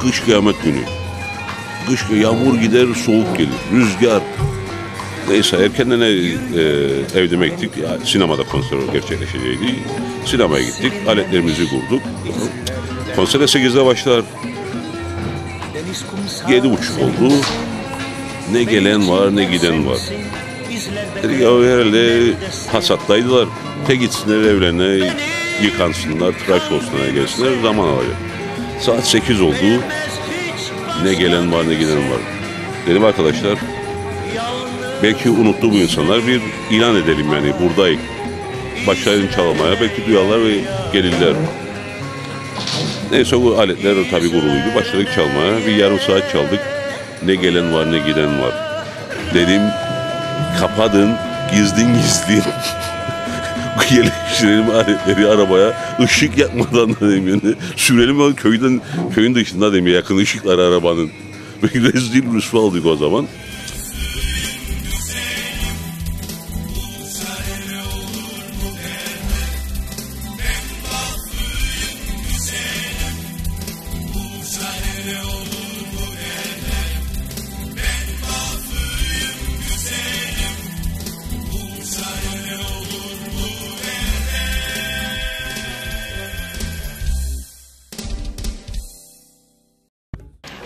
kış kıyamet günü. Kış yağmur gider, soğuk gelir, rüzgar. Neyse erkenden ev, e, evdeme gittik. Ya, sinemada konser gerçekleşecekti. Sinemaya gittik, aletlerimizi kurduk. Konsere 8'de başlar. Yedi buçuk oldu. Ne gelen var ne giden var. Dedik ya herhalde hasattaydılar. Te gitsinler evlerine yıkansınlar, tıraş olsunlar gelsinler zaman alacak. Saat 8 oldu. Ne gelen var ne giden var. Dedim arkadaşlar belki unuttu bu insanlar bir ilan edelim yani buradayım. Başlayın çalmaya belki duyarlar ve gelirler. Neyse bu aletler tabii kuruluydu. Başladık çalmaya. Bir yarım saat çaldık. Ne gelen var ne giden var. Dedim kapadın gizlin gizlin. Yerleştirelim aletleri arabaya. ışık yakmadan dedim yani. Sürelim ama köyden, köyün dışında dedim yakın ışıkları arabanın. Rezil rüsva olduk o zaman.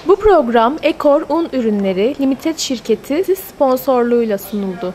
Bu program Ekor Un Ürünleri Limited şirketi sponsorluğuyla sunuldu.